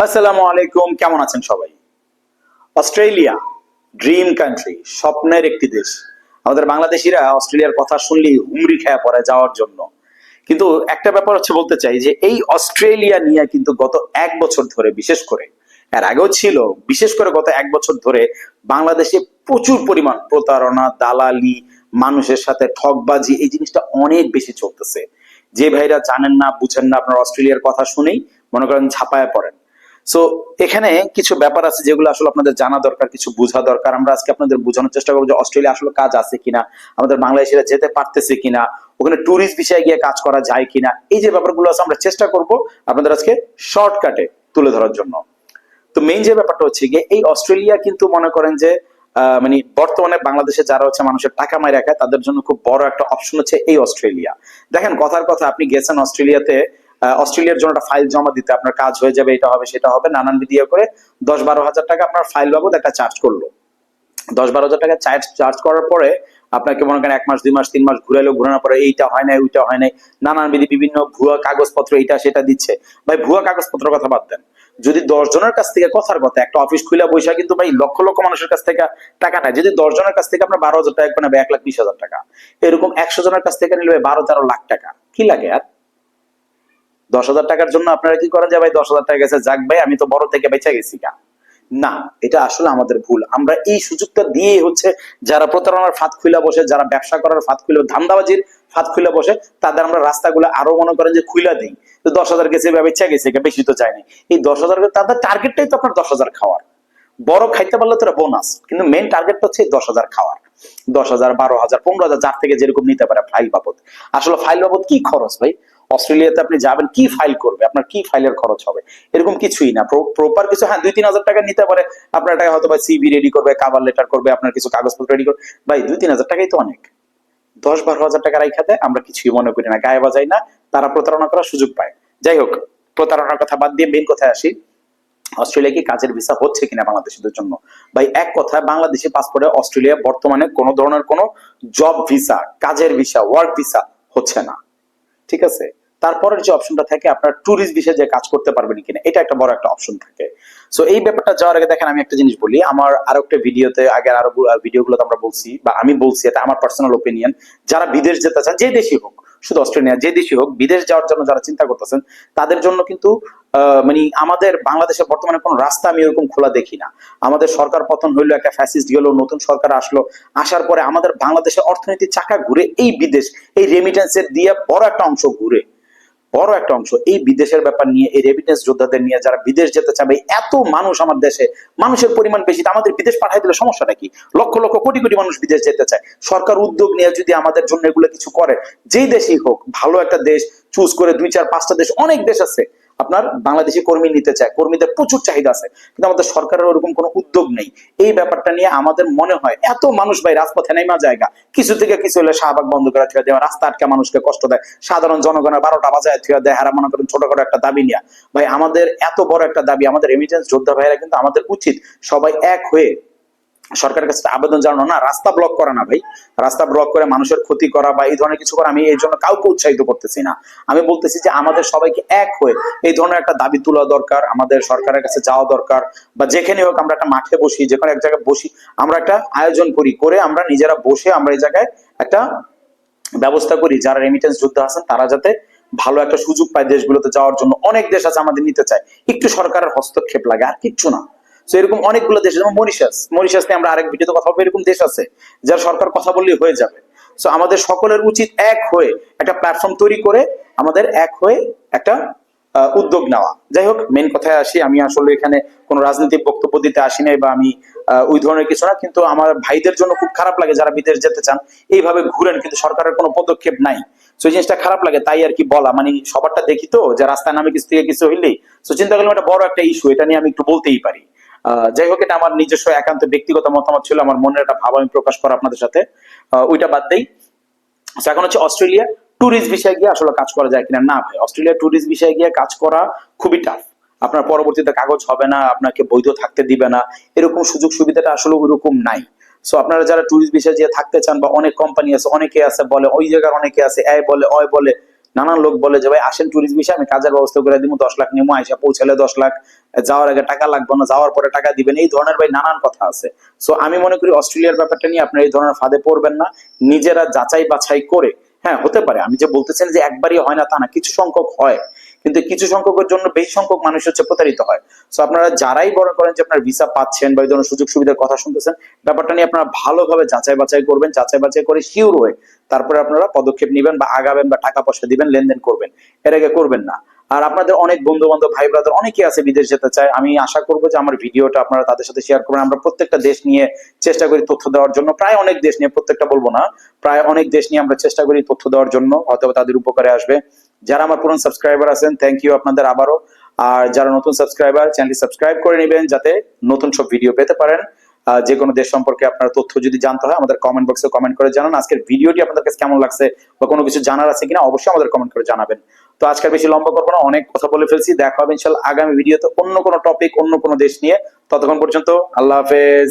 আসসালামু আলাইকুম, কেমন আছেন সবাই? অস্ট্রেলিয়া ড্রিম কান্ট্রি স্বপ্নের একটি দেশ। আমাদের বাংলাদেশিরা অস্ট্রেলিয়ার কথা শুনলেই হুমড়ি খেয়া পড়ে যাওয়ার জন্য। কিন্তু একটা ব্যাপার হচ্ছে বলতে চাই যে, এই অস্ট্রেলিয়া নিয়ে কিন্তু গত এক বছর ধরে, বিশেষ করে, এর আগেও ছিল, বিশেষ করে গত এক বছর ধরে বাংলাদেশে প্রচুর পরিমাণ প্রতারণা, দালালি, মানুষের সাথে ঠকবাজি এই জিনিসটা অনেক বেশি চলতেছে। যে ভাইরা জানেন না, বুঝেন না, আপনার অস্ট্রেলিয়ার কথা শুনেই মনে করেন ছাপায় পড়েন। সো এখানে কিছু ব্যাপার আছে যেগুলো আসলে আপনাদের জানা দরকার, কিছু বোঝা দরকার। আমরা আজকে আপনাদের বোঝানোর চেষ্টা করব যে অস্ট্রেলিয়া আসলে কাজ আছে কিনা, আমাদের বাংলাদেশিরা যেতে পারতেছে কিনা, ওখানে ট্যুরিস্ট বিষয়ে গিয়ে কাজ করা যায় কিনা। এই যে ব্যাপারগুলো আছে, আমরা চেষ্টা করব আপনাদের আজকে শর্টকাটে তুলে ধরার জন্য। তো মেইন যে ব্যাপারটা হচ্ছে গিয়ে, এই অস্ট্রেলিয়া কিন্তু মনে করেন যে মানে বর্তমানে বাংলাদেশে যারা হচ্ছে মানুষের টাকা মায় রাখে তাদের জন্য খুব বড় একটা অপশন হচ্ছে এই অস্ট্রেলিয়া। দেখেন, কথার কথা, আপনি গেছেন অস্ট্রেলিয়াতে অস্ট্রেলিয়ার জন্য একটা ফাইল জমা দিতে আপনার কাজ হয়ে যাবে, এটা হবে, সেটা হবে, নানান বিধিয়ে করে দশ বারো হাজার টাকা আপনার ফাইল বাবদ একটা চার্জ করল। দশ বারো হাজার টাকা চার্জ চার্জ করার পরে আপনাকে মনে করেন এক মাস, দুই মাস, তিন মাস ঘুরাইলো ঘুরানোর পরে এইটা হয় নাই, ওইটা হয় নাই, নানান বিধি বিভিন্ন ভুয়া কাগজপত্র এইটা, সেটা দিচ্ছে। ভাই, ভুয়া কাগজপত্রের কথা বাদ দেন। যদি দশ জনের কাছ থেকে, কথার কথা, একটা অফিস খুলে বৈশা কিন্তু ভাই লক্ষ লক্ষ মানুষের কাছ থেকে টাকা নেয় যদি দশ জনের কাছ থেকে আপনার বারো হাজার টাকা এক লাখ বিশ হাজার টাকা। এরকম একশো জনের কাছ থেকে নিলে বারো তেরো লাখ টাকা। কি লাগে আর? দশ হাজার টাকার জন্য আপনারা কি করেন? যে ভাই দশ হাজার টাকা গেছে, যাক ভাই, আমি তো বড় থেকে বেঁচে গেছি গা। না, এটা আসলে আমাদের ভুল। আমরা এই সুযোগটা দিয়ে হচ্ছে যারা প্রতারণার ফাঁদ খুলে বসে, যারা ব্যবসা করার ফাঁদ খুলে ধান্দাবাজির ফাঁদ খুলে বসে, তাদের আমরা রাস্তাগুলো আরও মনে করেন যে খুলে দিই। তো দশ হাজার গেছে বা বেঁচে গেছে বেশি তো চায়নি এই দশ হাজার তাদের টার্গেটটাই তো আপনার দশ হাজার খাওয়ার। বড় খাইতে পারলে তো বোনাস কিন্তু মেন টার্গেটটা হচ্ছে দশ হাজার খাওয়ার। দশ হাজার, বারো হাজার, পনেরো হাজার, যার থেকে যেরকম নিতে পারে ফাইল বাবদ। আসলে ফাইল বাবদ কি খরচ ভাই? অস্ট্রেলিয়াতে আপনি যাবেন, কি ফাইল করবে? আপনার কি ফাইলের খরচ হবে? এরকম কিছুই না। প্রপার কিছু হ্যাঁ দুই তিন হাজার টাকা নিতে পারে। আপনার টাকা হয়তো বা সিভি রেডি করবে কাভার লেটার করবে, আপনার কিছু কাগজপত্র রেডি করবে। ভাই দুই তিন হাজার টাকাই তো অনেক। দশ বারো হাজার টাকা রাইখাতে আমরা কিছুই মনে করি না গায়ে বাজাই না। তারা প্রতারণা করার সুযোগ পায়। যাই হোক, প্রতারণার কথা বাদ দিয়ে মেন কথায় আসি। অস্ট্রেলিয়া কি কাজের ভিসা হচ্ছে কিনা বাংলাদেশিদের জন্য? ভাই, এক কথা, বাংলাদেশি পাসপোর্টে অস্ট্রেলিয়া বর্তমানে কোনো ধরনের কোনো জব ভিসা কাজের ভিসা ওয়ার্ক ভিসা হচ্ছে না। ঠিক আছে? তারপরের যে অপশনটা থাকে, আপনার ট্যুরিস্ট বিষয়ে যে কাজ করতে পারবেন কিনা, এটা একটা বড় একটা অপশন থাকে। সো এই ব্যাপারটা যাওয়ার আগে দেখেন আমি একটা জিনিস বলি। আমার আরও একটা ভিডিওতে আগে আরও ভিডিওগুলোতে আমরা বলছি, বা আমি বলছি, এটা আমার পার্সোনাল ওপিনিয়ন যারা বিদেশ যেতে চান যে দেশই হোক শুধু অস্ট্রেলিয়া, যে দেশই হোক, বিদেশ যাওয়ার জন্য যারা চিন্তা করতেছেন, তাদের জন্য কিন্তু মানে আমাদের বাংলাদেশে বর্তমানে কোনো রাস্তা আমি ওরকম খোলা দেখি না। আমাদের সরকার পতন হইল, একটা ফ্যাসিস্ট গেল, নতুন সরকার আসলো, আসার পরে আমাদের বাংলাদেশের অর্থনীতির চাকা ঘুরে এই বিদেশ, এই রেমিটেন্সের দিয়ে বড় একটা অংশ ঘুরে। বড় একটা অংশ এই বিদেশের ব্যাপার নিয়ে, এই রেভিডেন্স যোদ্ধাদের নিয়ে যারা বিদেশ যেতে চাবে, এত মানুষ আমার দেশে, মানুষের পরিমাণ বেশি আমাদের বিদেশ পাঠাই দিলে সমস্যাটা কি লক্ষ লক্ষ কোটি কোটি মানুষ বিদেশ যেতে চায়। সরকার উদ্যোগ নিয়ে যদি আমাদের জন্য এগুলো কিছু করে, যেই দেশেই হোক, ভালো একটা দেশ চুজ করে, দুই চার পাঁচটা দেশ, অনেক দেশ আছে। আপনার বাংলাদেশি কর্মী নিতে চায়, কর্মীদের প্রচুর চাহিদা আছে, কিন্তু আমাদের সরকারের ওরকম কোনো উদ্যোগ নেই। এই ব্যাপারটা নিয়ে আমাদের মনে হয়, এত মানুষ ভাই রাজপথে নেমা জায়গা, কিছু থেকে কিছু হলে শাহবাগ বন্ধ করে থুয়া দেওয়া, রাস্তা আটকে মানুষকে কষ্ট দেয়, সাধারণ জনগণের বারোটা বাজায় থুয়া দেয়, হারা মনে করেন ছোটখাটো একটা দাবি নিয়ে। ভাই, আমাদের এত বড় একটা দাবি, আমাদের রেমিটেন্স যোদ্ধা ভাইয়েরা কিন্তু আমাদের উচিত সবাই এক হয়ে সরকারের কাছে আবেদন জানানো না, রাস্তা ব্লক করা না ভাই। রাস্তা ব্লক করে মানুষের ক্ষতি করা বা এই ধরনের কিছু করা, আমি এই জন্য কাউকে উৎসাহিত করতেছি না। আমি বলতেছি যে আমাদের সবাইকে এক হয়ে এই ধরনের একটা দাবি তোলা দরকার, আমাদের সরকারের কাছে যাওয়া দরকার বা যেখানে হোক আমরা একটা মাঠে বসি যে কোনো এক জায়গায় বসি, আমরা একটা আয়োজন করি, করে আমরা নিজেরা বসে আমরা এই জায়গায় একটা ব্যবস্থা করি। যারা রেমিটেন্স যোদ্ধা আছেন, তারা যাতে ভালো একটা সুযোগ পায় দেশগুলোতে যাওয়ার জন্য। অনেক দেশ আছে আমাদের নিতে চায়। একটু সরকারের হস্তক্ষেপ লাগে, আর কিচ্ছু না। তো এরকম অনেকগুলো দেশ যেমন মরিশাস। মরিশাস নিয়ে আমরা আরেক ভিডিওতে কথা বলব। এরকম দেশ আছে যার সরকার কথা বললেই হয়ে যাবে। সো আমাদের সকলের উচিত এক হয়ে একটা প্ল্যাটফর্ম তৈরি করে আমাদের এক হয়ে একটা উদ্যোগ নেওয়া। যাই হোক মেন কথায় আসি, আমি আসলে এখানে কোনো রাজনৈতিক বক্তব্য দিতে আসি নাই বা আমি ওই ধরনের কিছু না, কিন্তু আমার ভাইদের জন্য খুব খারাপ লাগে যারা বিদেশ যেতে চান, এইভাবে ঘুরেন, কিন্তু সরকারের কোনো পদক্ষেপ নাই। তো জিনিসটা খারাপ লাগে, তাই আর কি বলা। মানে সবারটা দেখি তো, যে রাস্তায় নামে কিছু থেকে কিছু হইলেই। তো চিন্তা করলাম, এটা বড় একটা ইস্যু এটা নিয়ে আমি একটু বলতেই পারি। যাই হোক, এটা আমার নিজস্ব একান্ত ব্যক্তিগত মতামত ছিল, আমার মনের একটা ভাব আমি প্রকাশ করা আপনাদের সাথে। ওইটা বাদ দেই। এখন হচ্ছে অস্ট্রেলিয়া ট্যুরিস্ট বিষয়ে গিয়ে আসলে কাজ করা যায় কিনা? না ভাই, অস্ট্রেলিয়া ট্যুরিস্ট বিষয়ে গিয়ে কাজ করা খুবই টাফ আপনার পরবর্তীতে কাগজ হবে না, আপনাকে বৈধ থাকতে দিবে না। এরকম সুযোগ সুবিধাটা আসলে ওইরকম নাই। সো আপনারা যারা ট্যুরিস্ট বিষয়ে যে থাকতে চান বা অনেক কোম্পানি আছে, অনেকে আছে, বলে, ওই জায়গার অনেকে আছে, এ বলে অয় বলে নানান লোক বলে যে, ভাই, আসেন ট্যুরিস্ট বিষয়ে আমি কাজের ব্যবস্থা করে দিব, দশ লাখ নিমো আইসা পৌঁছালে দশ লাখ, যাওয়ার আগে টাকা লাগবে না, যাওয়ার পরে টাকা দিবেন। এই ধরনের ভাই নানান কথা আছে। সো আমি মনে করি অস্ট্রেলিয়ার ব্যাপারটা নিয়ে আপনারা এই ধরনের ফাঁদে পড়বেন না। নিজেরা যাচাই বাছাই করে হ্যাঁ হতে পারে। আমি যে বলতেছেন যে, একবারই হয় না তা না, কিছু সংখ্যক হয়। কিন্তু কিছু সংখ্যকের জন্য বেশি সংখ্যক মানুষ হচ্ছে প্রতারিত হয়। সো আপনারা যারাই বড় করেন যে আপনার ভিসা পাচ্ছেন বা এই ধরনের সুযোগ সুবিধার কথা শুনতেছেন, ব্যাপারটা নিয়ে আপনারা ভালোভাবে যাচাই বাছাই করবেন, যাচাই বাছাই করে শিওর হয়ে তারপরে আপনারা পদক্ষেপ নেবেন বা আগাবেন বা টাকা পয়সা দিবেন, লেনদেন করবেন। এর আগে করবেন না। আর আপনাদের অনেক বন্ধু বান্ধব ভাই ব্রাদার অনেকে আছে বিদেশ যেতে চায়। আমি আশা করব যে আমার ভিডিওটা আপনারা তাদের সাথে শেয়ার করবেন। আমরা প্রত্যেকটা দেশ নিয়ে চেষ্টা করি তথ্য দেওয়ার জন্য। প্রায় অনেক দেশ নিয়ে, প্রত্যেকটা বলব না, প্রায় অনেক দেশ নিয়ে আমরা চেষ্টা করি তথ্য দেওয়ার জন্য। হয়তো তাদের উপকারে আসবে। যারা আমার পুরনো সাবস্ক্রাইবার আছেন থ্যাংক ইউ আপনাদের আবারও। আর যারা নতুন সাবস্ক্রাইবার চ্যানেলটি সাবস্ক্রাইব করে নেবেন যাতে নতুন সব ভিডিও পেতে পারেন। যে কোনো দেশ সম্পর্কে আপনার তথ্য যদি জানতে হয়, আমাদের কমেন্ট বক্সে কমেন্ট করে জানান। আজকের ভিডিওটি আপনাদের কাছে কেমন লাগছে বা কোনো কিছু জানার আছে কিনা, অবশ্যই আমাদের কমেন্ট করে জানাবেন। তো আজকের বেশি লম্বা করব না, অনেক কথা বলে ফেলছি। দেখা হবে ইনশাল্লাহ আগামী ভিডিওতে অন্য কোনো টপিক অন্য কোনো দেশ নিয়ে। ততক্ষণ পর্যন্ত আল্লাহ হাফেজ।